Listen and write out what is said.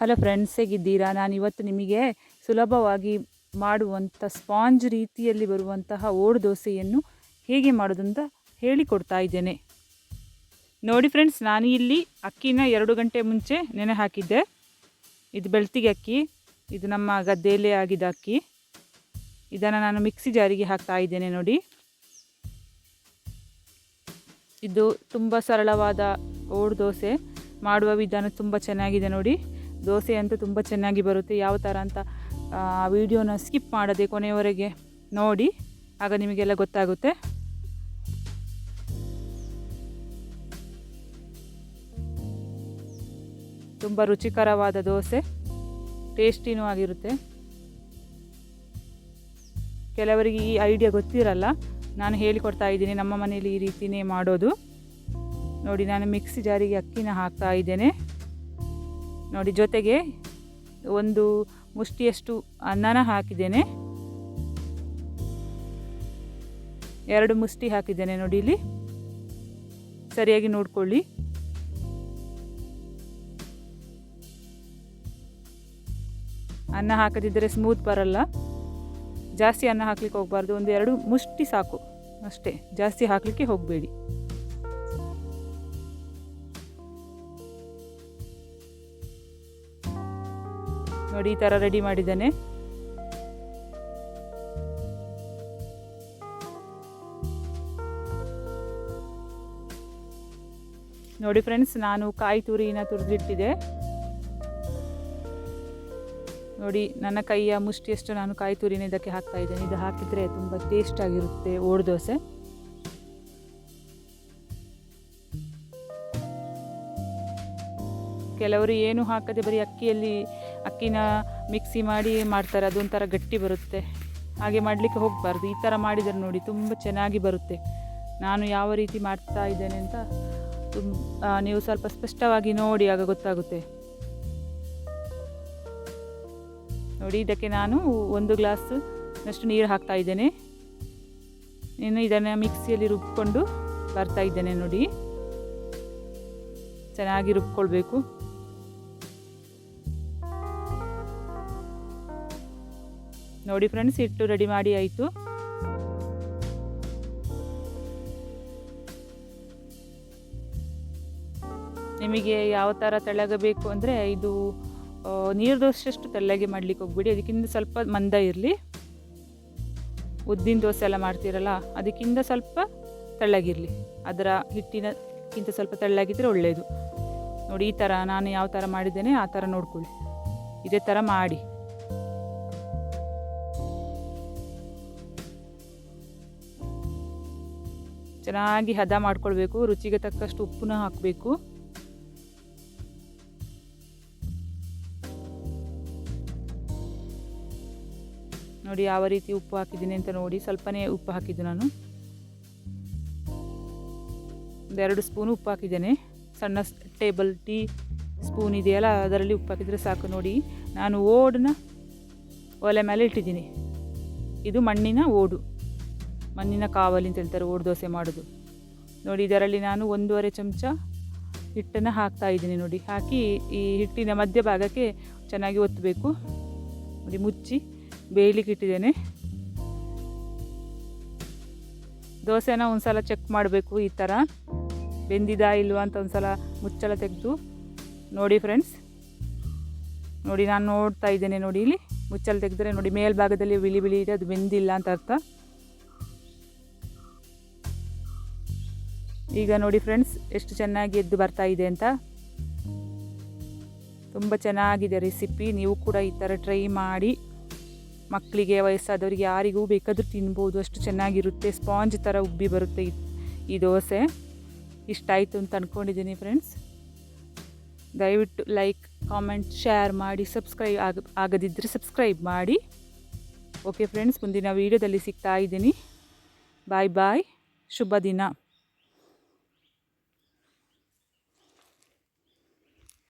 Hello friends ಹೇಗಿದ್ದೀರಾ? ನಾನು ಇವತ್ತು ನಿಮಗೆ ಸುಲಭವಾಗಿ ಮಾಡುವಂಥ ಸ್ಪಾಂಜ್ ರೀತಿಯಲ್ಲಿ ಬರುವಂತಹ ಓಡು ದೋಸೆಯನ್ನು ಹೇಗೆ ಮಾಡೋದಂತ ಹೇಳಿಕೊಡ್ತಾ ಇದ್ದೇನೆ. ನೋಡಿ ಫ್ರೆಂಡ್ಸ್ ನಾನು ಇಲ್ಲಿ ಅಕ್ಕಿನ ಎರಡು ಗಂಟೆ ಮುಂಚೆ ನೆನೆ ಹಾಕಿದ್ದೆ. ಇದು ಬೆಳ್ತಿಗೆ ಅಕ್ಕಿ, ಇದು ನಮ್ಮ ಗದ್ದೆಯಲ್ಲೇ ಆಗಿದ್ದ ಅಕ್ಕಿ. ಇದನ್ನು ನಾನು ಮಿಕ್ಸಿ ಜಾರಿಗೆ ಹಾಕ್ತಾ ಇದ್ದೇನೆ ನೋಡಿ. ಇದು ತುಂಬ ಸರಳವಾದ ಓಡು ದೋಸೆ. ಮಾಡುವ ವಿಧಾನ ತುಂಬ ಚೆನ್ನಾಗಿದೆ ನೋಡಿ. ದೋಸೆ ಅಂತೂ ತುಂಬ ಚೆನ್ನಾಗಿ ಬರುತ್ತೆ. ಯಾವ ಥರ ಅಂತ ವಿಡಿಯೋನ ಸ್ಕಿಪ್ ಮಾಡದೆ ಕೊನೆಯವರೆಗೆ ನೋಡಿ. ಆಗ ನಿಮಗೆಲ್ಲ ಗೊತ್ತಾಗುತ್ತೆ. ತುಂಬ ರುಚಿಕರವಾದ ದೋಸೆ. ಟೇಸ್ಟಿನೂ ಆಗಿರುತ್ತೆ. ಕೆಲವರಿಗೆ ಈ ಐಡಿಯಾ ಗೊತ್ತಿರಲ್ಲ. ನಾನು ಹೇಳಿಕೊಡ್ತಾ ಇದ್ದೀನಿ, ನಮ್ಮ ಮನೆಯಲ್ಲಿ ಈ ರೀತಿಯೇ ಮಾಡೋದು. ನೋಡಿ, ನಾನು ಮಿಕ್ಸಿ ಜಾರಿಗೆ ಅಕ್ಕಿನ ಹಾಕ್ತಾ ಇದ್ದೇನೆ. ನೋಡಿ, ಜೊತೆಗೆ ಒಂದು ಮುಷ್ಟಿಯಷ್ಟು ಅನ್ನನ ಹಾಕಿದ್ದೇನೆ. ಎರಡು ಮುಷ್ಟಿ ಹಾಕಿದ್ದೇನೆ ನೋಡಿ ಇಲ್ಲಿ. ಸರಿಯಾಗಿ ನೋಡ್ಕೊಳ್ಳಿ. ಅನ್ನ ಹಾಕದಿದ್ದರೆ ಸ್ಮೂತ್ ಬರಲ್ಲ. ಜಾಸ್ತಿ ಅನ್ನ ಹಾಕ್ಲಿಕ್ಕೆ ಹೋಗಬಾರ್ದು. ಒಂದು ಎರಡು ಮುಷ್ಟಿ ಸಾಕು. ಅಷ್ಟೇ. ಜಾಸ್ತಿ ಹಾಕಲಿಕ್ಕೆ ಹೋಗಬೇಡಿ. ನೋಡಿ, ಈ ಥರ ರೆಡಿ ಮಾಡಿದ್ದೇನೆ. ನೋಡಿ ಫ್ರೆಂಡ್ಸ್ ನಾನು ಕಾಯಿ ತುರಿನ ತುರಿದಿಟ್ಟಿದೆ ನೋಡಿ, ನನ್ನ ಕೈಯ ಮುಷ್ಟಿಯಷ್ಟು ನಾನು ಕಾಯಿ ತುರಿನ ಇದಕ್ಕೆ ಹಾಕ್ತಾ ಇದ್ದೇನೆ. ಇದು ಹಾಕಿದರೆ ತುಂಬ ಟೇಸ್ಟ್ ಆಗಿರುತ್ತೆ ಓಡ್ ದೋಸೆ. ಕೆಲವರು ಏನು ಹಾಕದೆ ಬರೀ ಅಕ್ಕಿಯಲ್ಲಿ ಅಕ್ಕಿನ ಮಿಕ್ಸಿ ಮಾಡಿ ಮಾಡ್ತಾರೆ, ಅದೊಂಥರ ಗಟ್ಟಿ ಬರುತ್ತೆ. ಹಾಗೆ ಮಾಡಲಿಕ್ಕೆ ಹೋಗಬಾರ್ದು. ಈ ಥರ ಮಾಡಿದರೆ ನೋಡಿ ತುಂಬ ಚೆನ್ನಾಗಿ ಬರುತ್ತೆ. ನಾನು ಯಾವ ರೀತಿ ಮಾಡ್ತಾ ಇದ್ದೇನೆ ಅಂತ ತುಂಬ ನೀವು ಸ್ವಲ್ಪ ಸ್ಪಷ್ಟವಾಗಿ ನೋಡಿ ಆಗ ಗೊತ್ತಾಗುತ್ತೆ. ನೋಡಿ, ಇದಕ್ಕೆ ನಾನು ಒಂದು ಗ್ಲಾಸ್ನಷ್ಟು ನೀರು ಹಾಕ್ತಾ ಇದ್ದೇನೆ. ಇನ್ನು ಇದನ್ನು ಮಿಕ್ಸಿಯಲ್ಲಿ ರುಬ್ಕೊಂಡು ಬರ್ತಾ ಇದ್ದೇನೆ ನೋಡಿ. ಚೆನ್ನಾಗಿ ರುಬ್ಕೊಳ್ಬೇಕು. ನೋಡಿ ಫ್ರೆಂಡ್ಸ್, ಹಿಟ್ಟು ರೆಡಿ ಮಾಡಿ ಆಯಿತು. ನಿಮಗೆ ಯಾವ ಥರ ತೆಳ್ಳಗಬೇಕು ಅಂದರೆ ಇದು ನೀರು ದೋಸೆಷ್ಟು ತೆಳ್ಳಗೆ ಮಾಡಲಿಕ್ಕೆ ಹೋಗ್ಬಿಡಿ. ಅದಕ್ಕಿಂತ ಸ್ವಲ್ಪ ಮಂದ ಇರಲಿ. ಉದ್ದಿನ ದೋಸೆ ಎಲ್ಲ ಮಾಡ್ತೀರಲ್ಲ, ಅದಕ್ಕಿಂತ ಸ್ವಲ್ಪ ತೆಳ್ಳಗಿರಲಿ. ಅದರ ಹಿಟ್ಟಿನಕ್ಕಿಂತ ಸ್ವಲ್ಪ ತೆಳ್ಳಗಿದ್ರೆ ಒಳ್ಳೆಯದು ನೋಡಿ, ಈ ಥರ ನಾನು ಯಾವ ಥರ ಮಾಡಿದ್ದೇನೆ, ಆ ಥರ ನೋಡ್ಕೊಳ್ಳಿ. ಇದೇ ಥರ ಮಾಡಿ. ಚೆನ್ನಾಗಿ ಹದ ಮಾಡ್ಕೊಳ್ಬೇಕು, ರುಚಿಗೆ ತಕ್ಕಷ್ಟು ಉಪ್ಪನ್ನ ಹಾಕಬೇಕು. ನೋಡಿ ಯಾವ ರೀತಿ ಉಪ್ಪು ಹಾಕಿದ್ದೀನಿ ಅಂತ ನೋಡಿ, ಸ್ವಲ್ಪನೇ ಉಪ್ಪು ಹಾಕಿದ್ದು ನಾನು. ಒಂದೆರಡು ಸ್ಪೂನ್ ಉಪ್ಪು ಹಾಕಿದ್ದೇನೆ. ಸಣ್ಣ ಟೇಬಲ್ ಟೀ ಸ್ಪೂನ್ ಇದೆಯಲ್ಲ, ಅದರಲ್ಲಿ ಉಪ್ಪು ಹಾಕಿದರೆ ಸಾಕು ನೋಡಿ. ನಾನು ಓಡನ್ನ ಒಲೆ ಮೇಲೆ ಇಟ್ಟಿದ್ದೀನಿ. ಇದು ಮಣ್ಣಿನ ಓಡು. ಮಣ್ಣಿನ ಕಾವಲಿ ಅಂತ ಹೇಳ್ತಾರೆ, ಓಡು ದೋಸೆ ಮಾಡೋದು. ನೋಡಿ, ಇದರಲ್ಲಿ ನಾನು ಒಂದೂವರೆ ಚಮಚ ಹಿಟ್ಟನ್ನು ಹಾಕ್ತಾ ಇದ್ದೀನಿ ನೋಡಿ. ಹಾಕಿ ಈ ಹಿಟ್ಟಿನ ಮಧ್ಯಭಾಗಕ್ಕೆ ಚೆನ್ನಾಗಿ ಒತ್ತಬೇಕು ನೋಡಿ, ಮುಚ್ಚಿ ಬೇಯಲಿಕ್ಕೆ ಇಟ್ಟಿದ್ದೇನೆ. ದೋಸೆನ ಒಂದು ಸಲ ಚೆಕ್ ಮಾಡಬೇಕು ಈ ಥರ. ಬೆಂದಿದಾ ಇಲ್ವಾ ಅಂತ ಒಂದು ಸಲ ಮುಚ್ಚಳ ತೆಗೆದು ನೋಡಿ ಫ್ರೆಂಡ್ಸ್ ನೋಡಿ, ನಾನು ನೋಡ್ತಾ ಇದ್ದೇನೆ ನೋಡಿ, ಇಲ್ಲಿ ಮುಚ್ಚಳ ತೆಗೆದ್ರೆ ನೋಡಿ, ಮೇಲ್ಭಾಗದಲ್ಲಿ ಬಿಳಿ ಬಿಳಿ ಇದೆ, ಅದು ಬೆಂದಿಲ್ಲ ಅಂತ ಅರ್ಥ. ಈಗ ನೋಡಿ ಫ್ರೆಂಡ್ಸ್, ಎಷ್ಟು ಚೆನ್ನಾಗಿ ಎದ್ದು ಬರ್ತಾ ಇದೆ ಅಂತ. ತುಂಬ ಚೆನ್ನಾಗಿದೆ ರೆಸಿಪಿ. ನೀವು ಕೂಡ ಈ ಥರ ಟ್ರೈ ಮಾಡಿ. ಮಕ್ಕಳಿಗೆ, ವಯಸ್ಸಾದವರಿಗೆ ಯಾರಿಗೂ ಬೇಕಾದರೂ ತಿನ್ಬೋದು. ಅಷ್ಟು ಚೆನ್ನಾಗಿರುತ್ತೆ. ಸ್ಪಾಂಜ್ ಥರ ಉಬ್ಬಿ ಬರುತ್ತೆ ಈ ದೋಸೆ. ಇಷ್ಟ ಆಯಿತು ಅಂತ ಅಂದ್ಕೊಂಡಿದ್ದೀನಿ ಫ್ರೆಂಡ್ಸ್. ದಯವಿಟ್ಟು ಲೈಕ್, ಕಾಮೆಂಟ್, ಶೇರ್ ಮಾಡಿ. ಸಬ್ಸ್ಕ್ರೈಬ್ ಆಗ ಆಗದಿದ್ದರೆ ಸಬ್ಸ್ಕ್ರೈಬ್ ಮಾಡಿ. ಓಕೆ ಫ್ರೆಂಡ್ಸ್, ಮುಂದಿನ ವೀಡಿಯೋದಲ್ಲಿ ಸಿಗ್ತಾ ಇದ್ದೀನಿ. ಬಾಯ್ ಬಾಯ್. ಶುಭ ದಿನ.